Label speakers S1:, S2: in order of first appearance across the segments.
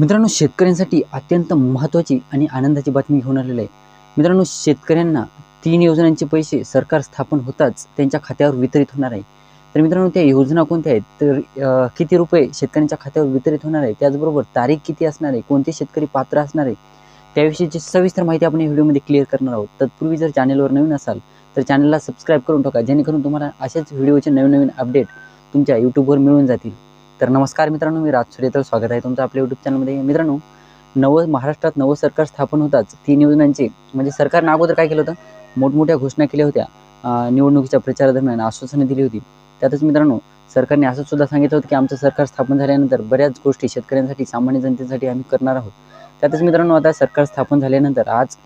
S1: मित्रांनो शेतकऱ्यांसाठी अत्यंत महत्त्वाची आणि आनंदाची बातमी घेऊन आलेली आहे. मित्रांनो शेतकऱ्यांना तीन योजनांचे पैसे सरकार स्थापन होताच त्यांच्या खात्यावर वितरित होणार आहे. तर मित्रांनो त्या योजना कोणत्या आहेत? तर किती रुपये शेतकऱ्यांच्या खात्यावर वितरित होणार आहे? त्याचबरोबर तारीख किती असणार आहे? कोणते शेतकरी पात्र असणार आहे? त्याविषयीची सविस्तर माहिती आपण या व्हिडिओमध्ये क्लिअर करणार आहोत. तत्पूर्वी जर चॅनलवर नवीन असाल तर चॅनलला सबस्क्राईब करून टाका जेणेकरून तुम्हाला अशाच व्हिडिओचे नवीन नवीन अपडेट तुमच्या यूट्यूबवर मिळून जातील. तर नमस्कार मित्रांनो मी राज सूर्यतर स्वागत आहे तुमचं आपल्या यूट्यूब चॅनलमध्ये मित्रांनो नवं महाराष्ट्रात नवं सरकार स्थापन होताच. तीन योजनांचे म्हणजे सरकारनं अगोदर काय केलं होतं? मोठमोठ्या घोषणा केल्या होत्या. निवडणुकीच्या प्रचारादरम्यान आश्वासनं दिली होती. त्यातच मित्रांनो सरकारने असं सुद्धा सांगितलं होतं की आमचं सरकार स्थापन झाल्यानंतर बऱ्याच गोष्टी शेतकऱ्यांसाठी सामान्य जनतेसाठी आम्ही करणार आहोत. त्यातच मित्रांनो आता सरकार स्थापन झाल्यानंतर आज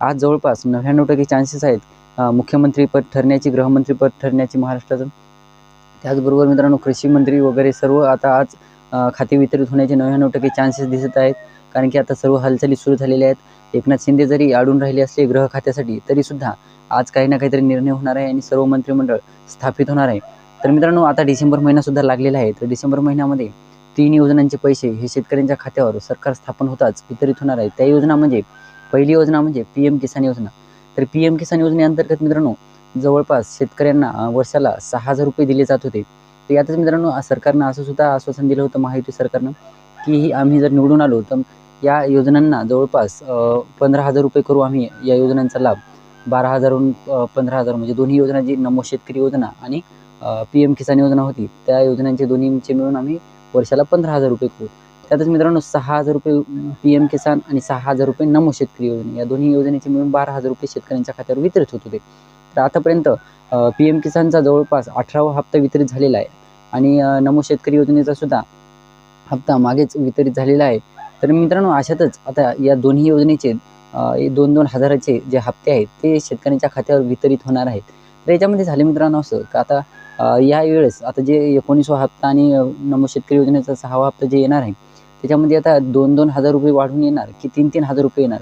S1: आज जवळपास नव्याण्णव टक्के चान्सेस आहेत मुख्यमंत्रीपद ठरण्याची गृहमंत्रीपद ठरण्याची महाराष्ट्राचं. त्याचबरोबर मित्रांनो कृषी मंत्री वगैरे सर्व आता आज खाते वितरित होण्याचे नव्याण्णव टक्के चान्सेस दिसत आहेत. कारण की आता सर्व हालचाली सुरू झालेल्या आहेत. एकनाथ शिंदे जरी अडून राहिले असले गृह खात्यासाठी तरीसुद्धा आज काही ना काहीतरी निर्णय होणार आहे आणि सर्व मंत्रिमंडळ स्थापित होणार आहे. तर मित्रांनो आता डिसेंबर महिनासुद्धा लागलेला आहे. तर डिसेंबर महिन्यामध्ये तीन योजनांचे पैसे हे शेतकऱ्यांच्या खात्यावर सरकार स्थापन होताच वितरित होणार आहे. त्या योजना म्हणजे पहिली योजना म्हणजे पी एम किसान योजना. तर पी एम किसान योजनेअंतर्गत मित्रांनो जवळपास शेतकऱ्यांना वर्षाला सहा हजार रुपये दिले जात होते. तर यातच मित्रांनो सरकारनं असं सुद्धा आश्वासन दिलं होतं महायुती सरकारनं की आम्ही जर निवडून आलो तर या योजनांना जवळपास पंधरा हजार रुपये करू आम्ही या योजनांचा लाभ. बारा हजारहून पंधरा हजार म्हणजे दोन्ही योजना जी नमो शेतकरी योजना आणि पी एम किसान योजना होती त्या योजनांचे दोन्हीचे मिळून आम्ही वर्षाला पंधरा हजार रुपये करू. त्यातच मित्रांनो सहा हजार रुपये पी एम किसान आणि सहा हजार रुपये नमो शेतकरी योजना या दोन्ही योजनेचे मिळून बारा हजार रुपये शेतकऱ्यांच्या खात्यावर वितरित होत होते. तर आतापर्यंत पी एम किसानचा जवळपास अठरावा हप्ता वितरित झालेला आहे. आणि नमो शेतकरी योजनेचा सुद्धा हप्ता मागेच वितरित झालेला आहे. तर मित्रांनो अशातच आता या दोन्ही योजनेचे दोन दोन हजाराचे जे हप्ते आहेत ते शेतकऱ्यांच्या खात्यावर वितरित होणार आहेत. तर याच्यामध्ये झाले मित्रांनो असं का आता या वेळेस आता जे एकोणीसवा हप्ता आणि नमो शेतकरी योजनेचा सहावा हप्ता जे येणार आहे त्याच्यामध्ये आता दोन दोन हजार रुपये वाढून येणार की तीन तीन हजार रुपये येणार.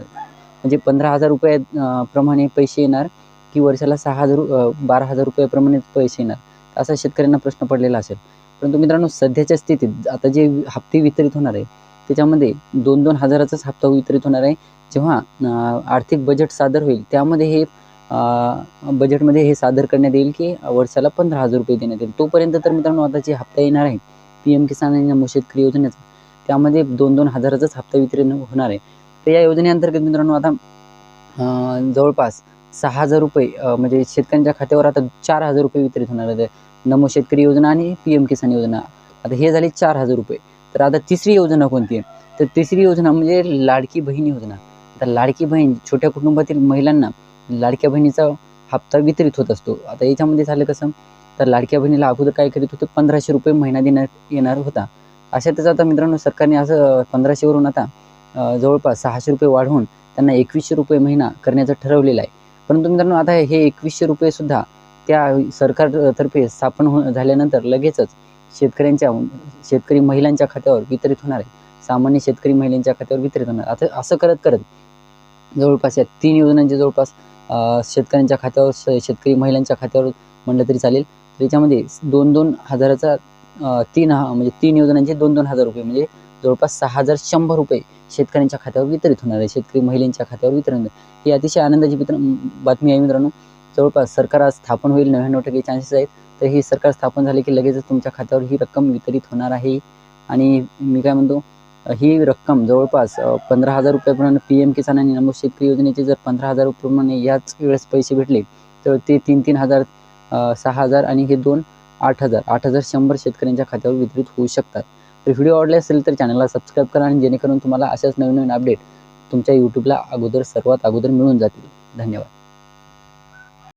S1: म्हणजे पंधरा हजार रुपये प्रमाणे पैसे येणार. की वर्षाला सहा हजार बारा हजार रुपयाप्रमाणे पैसे येणार. असा शेतकऱ्यांना प्रश्न पडलेला असेल. परंतु मित्रांनो सध्याच्या स्थितीत आता जे हप्ते वितरित होणार आहे त्याच्यामध्ये दोन दोन हजाराचाच हप्ता वितरित होणार आहे. जेव्हा आर्थिक बजेट सादर होईल त्यामध्ये हे बजेटमध्ये हे सादर करण्यात येईल की वर्षाला पंधरा हजार रुपये देण्यात येईल. तोपर्यंत तर मित्रांनो आता जे हप्ता येणार आहे पी एम किसान आणि शेतकरी योजनेचा त्यामध्ये दोन दोन हजाराचाच हप्ता वितरण होणार आहे. तर या योजनेअंतर्गत मित्रांनो आता जवळपास सहा हजार रुपये म्हणजे शेतकऱ्यांच्या खात्यावर आता चार हजार रुपये वितरित होणार आहेत. नमो शेतकरी योजना आणि पी एम किसान योजना. आता हे झाले चार हजार रुपये. तर आता तिसरी योजना कोणती आहे? तर तिसरी योजना म्हणजे लाडकी बहीण योजना. आता लाडकी बहीण छोट्या कुटुंबातील महिलांना लाडक्या बहिणीचा हप्ता वितरित होत असतो. आता याच्यामध्ये झालं कसं? तर लाडक्या बहिणीला अगोदर काय करीत होते? पंधराशे रुपये महिना देण्यात येणार होता. अशातच आता मित्रांनो सरकारने असं पंधराशेवरून आता जवळपास सहाशे रुपये वाढवून त्यांना एकवीसशे रुपये महिना करण्याचं ठरवलेलं आहे. परंतु मित्रांनो आता हे एकवीसशे रुपयेसुद्धा त्या सरकारतर्फे स्थापन हो झाल्यानंतर लगेचच शेतकऱ्यांच्या शेतकरी महिलांच्या खात्यावर वितरित होणार आहे. सामान्य शेतकरी महिलांच्या खात्यावर वितरित होणार. आता असं करत करत जवळपास या तीन योजनांचे जवळपास शेतकऱ्यांच्या खात्यावर शेतकरी महिलांच्या खात्यावर म्हणलं तरी चालेल. त्याच्यामध्ये दोन दोन हजाराचा तीन हा म्हणजे तीन योजनांचे दोन दोन हजार रुपये म्हणजे जवळपास सहा हजार शंभर रुपये शेतकऱ्यांच्या खात्यावर वितरित होणार आहे. शेतकरी महिलांच्या खात्यावर वितरण. ही अतिशय आनंदाची वितरण बातमी आहे मित्रांनो. जवळपास सरकार आज स्थापन होईल नव्याण्णव टक्के चान्सेस आहेत. तर हे सरकार स्थापन झाले की लगेचच तुमच्या खात्यावर ही रक्कम वितरित होणार आहे. आणि मी काय म्हणतो ही रक्कम जवळपास पंधरा हजार रुपयाप्रमाणे पी एम किसान आणि नमो शेतकरी योजनेचे जर पंधरा हजार रुपयाप्रमाणे याच वेळेस पैसे भेटले तर ते तीन तीन हजार सहा हजार आणि हे दोन आठ हजार. आठ हजार शंभर शेतकऱ्यांच्या खात्यावर वितरित होऊ शकतात. व्हिडिओ आवडले असेल तर चॅनलला सबस्क्राईब करा आणि जेणेकरून तुम्हाला अशाच नवीन नवीन अपडेट तुमच्या यूट्यूबला अगोदर सर्वात अगोदर मिळून जातील. धन्यवाद.